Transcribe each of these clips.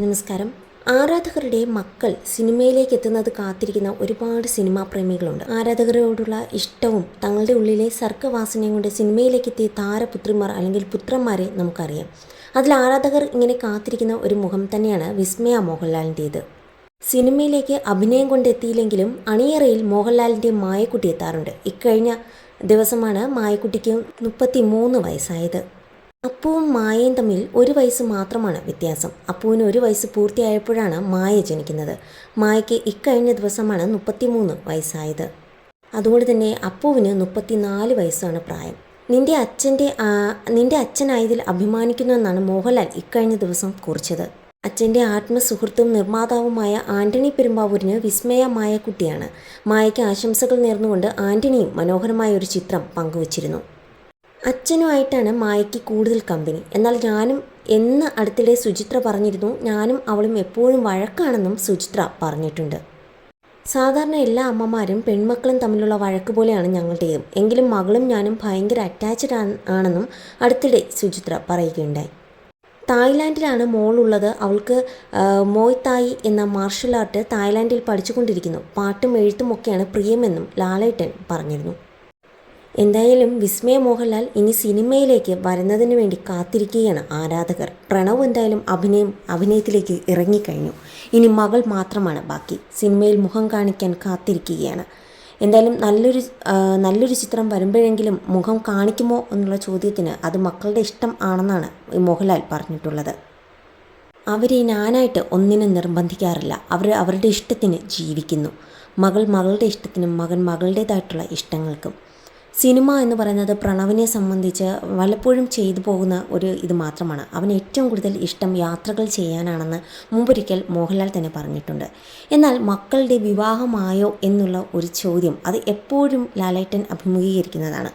നമസ്കാരം. ആരാധകരുടെ മക്കൾ സിനിമയിലേക്ക് എത്തുന്നത് കാത്തിരിക്കുന്ന ഒരുപാട് സിനിമാ പ്രേമികളുണ്ട്. ആരാധകരോടുള്ള ഇഷ്ടവും തങ്ങളുടെ ഉള്ളിലെ സർക്കവാസനയും കൊണ്ട് സിനിമയിലേക്ക് എത്തിയ താരപുത്രിമാർ അല്ലെങ്കിൽ പുത്രന്മാരെ നമുക്കറിയാം. അതിൽ ആരാധകർ ഇങ്ങനെ കാത്തിരിക്കുന്ന ഒരു മുഖം തന്നെയാണ് വിസ്മയ മോഹൻലാലിന്റേത്. സിനിമയിലേക്ക് അഭിനയം കൊണ്ട് എത്തിയില്ലെങ്കിലും അണിയറയിൽ മോഹൻലാലിന്റെ മായക്കുട്ടി എത്താറുണ്ട്. ഇക്കഴിഞ്ഞ ദിവസമാണ് മായക്കുട്ടിക്ക് മുപ്പത്തി മൂന്ന് വയസ്സായത്. അപ്പുവും മായയും തമ്മിൽ ഒരു വയസ്സ് മാത്രമാണ് വ്യത്യാസം. അപ്പുവിന് ഒരു വയസ്സ് പൂർത്തിയായപ്പോഴാണ് മായ ജനിക്കുന്നത്. മായയ്ക്ക് ഇക്കഴിഞ്ഞ ദിവസമാണ് മുപ്പത്തിമൂന്ന് വയസ്സായത്. അതുകൊണ്ട് തന്നെ അപ്പുവിന് മുപ്പത്തിനാല് വയസ്സാണ് പ്രായം. നിന്റെ അച്ഛന്റെ നിന്റെ അച്ഛനായതിൽ അഭിമാനിക്കുന്നുവെന്നാണ് മോഹൻലാൽ ഇക്കഴിഞ്ഞ ദിവസം കുറിച്ചത്. അച്ഛന്റെ ആത്മസുഹൃത്തും നിർമ്മാതാവുമായ ആന്റണി പെരുമ്പാവൂരിന് വിസ്മയമായ കുട്ടിയാണ് മായയ്ക്ക് ആശംസകൾ നേർന്നുകൊണ്ട് ആന്റണിയും മനോഹരമായ ഒരു ചിത്രം പങ്കുവച്ചിരുന്നു. അച്ഛനുമായിട്ടാണ് മായയ്ക്ക് കൂടുതൽ കമ്പനി. എന്നാൽ ഞാനും എന്ന് അടുത്തിടെ സുചിത്ര പറഞ്ഞിരുന്നു. ഞാനും അവളും എപ്പോഴും വഴക്കാണെന്നും സുചിത്ര പറഞ്ഞിട്ടുണ്ട്. സാധാരണ എല്ലാ അമ്മമാരും പെൺമക്കളും തമ്മിലുള്ള വഴക്ക് പോലെയാണ് ഞങ്ങളുടെയും. എങ്കിലും മകളും ഞാനും ഭയങ്കര അറ്റാച്ച്ഡ് ആണെന്നും അടുത്തിടെ സുചിത്ര പറയുകയുണ്ടായി. തായ്ലാൻഡിലാണ് മോളുള്ളത്. അവൾക്ക് മോയ് തായി എന്ന മാർഷൽ ആർട്ട് തായ്ലാൻഡിൽ പഠിച്ചുകൊണ്ടിരിക്കുന്നു. പാട്ടും എഴുത്തും ഒക്കെയാണ് പ്രിയമെന്നും ലാലേട്ടൻ പറഞ്ഞിരുന്നു. എന്തായാലും വിസ്മയ മോഹൻലാൽ ഇനി സിനിമയിലേക്ക് വരുന്നതിന് വേണ്ടി കാത്തിരിക്കുകയാണ് ആരാധകർ. പ്രണവ് എന്തായാലും അഭിനയം അഭിനയത്തിലേക്ക് ഇറങ്ങിക്കഴിഞ്ഞു. ഇനി മകൾ മാത്രമാണ് ബാക്കി. സിനിമയിൽ മുഖം കാണിക്കാൻ കാത്തിരിക്കുകയാണ്. എന്തായാലും നല്ലൊരു നല്ലൊരു ചിത്രം വരുമ്പോഴെങ്കിലും മുഖം കാണിക്കുമോ എന്നുള്ള ചോദ്യത്തിന് അത് മക്കളുടെ ഇഷ്ടം ആണെന്നാണ് മോഹൻലാൽ പറഞ്ഞിട്ടുള്ളത്. അവരെ ഞാനായിട്ട് ഒന്നിനും നിർബന്ധിക്കാറില്ല. അവർ അവരുടെ ഇഷ്ടത്തിന് ജീവിക്കുന്നു. മകൾ മകളുടെ ഇഷ്ടത്തിനും മകൻ മകളുടേതായിട്ടുള്ള ഇഷ്ടങ്ങൾക്കും. സിനിമ എന്ന് പറയുന്നത് പ്രണവിനെ സംബന്ധിച്ച് വല്ലപ്പോഴും ചെയ്തു പോകുന്ന ഒരു ഇത് മാത്രമാണ്. അവൻ ഏറ്റവും കൂടുതൽ ഇഷ്ടം യാത്രകൾ ചെയ്യാനാണെന്ന് മുമ്പൊരിക്കൽ മോഹൻലാൽ തന്നെ പറഞ്ഞിട്ടുണ്ട്. എന്നാൽ മക്കളുടെ വിവാഹമായോ എന്നുള്ള ഒരു ചോദ്യം അത് എപ്പോഴും ലാലേട്ടൻ അഭിമുഖീകരിക്കുന്നതാണ്.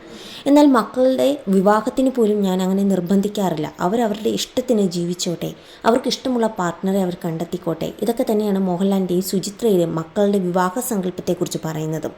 എന്നാൽ മക്കളുടെ വിവാഹത്തിന് പോലും ഞാൻ അങ്ങനെ നിർബന്ധിക്കാറില്ല. അവരവരുടെ ഇഷ്ടത്തിന് ജീവിച്ചോട്ടെ അവർക്ക് ഇഷ്ടമുള്ള പാർട്ട്ണറെ അവർ കണ്ടെത്തിക്കോട്ടെ. ഇതൊക്കെ തന്നെയാണ് മോഹൻലാലിന്റെയും സുചിത്രയുടെയും മക്കളുടെ വിവാഹ സങ്കല്പത്തെക്കുറിച്ച് പറയുന്നതും.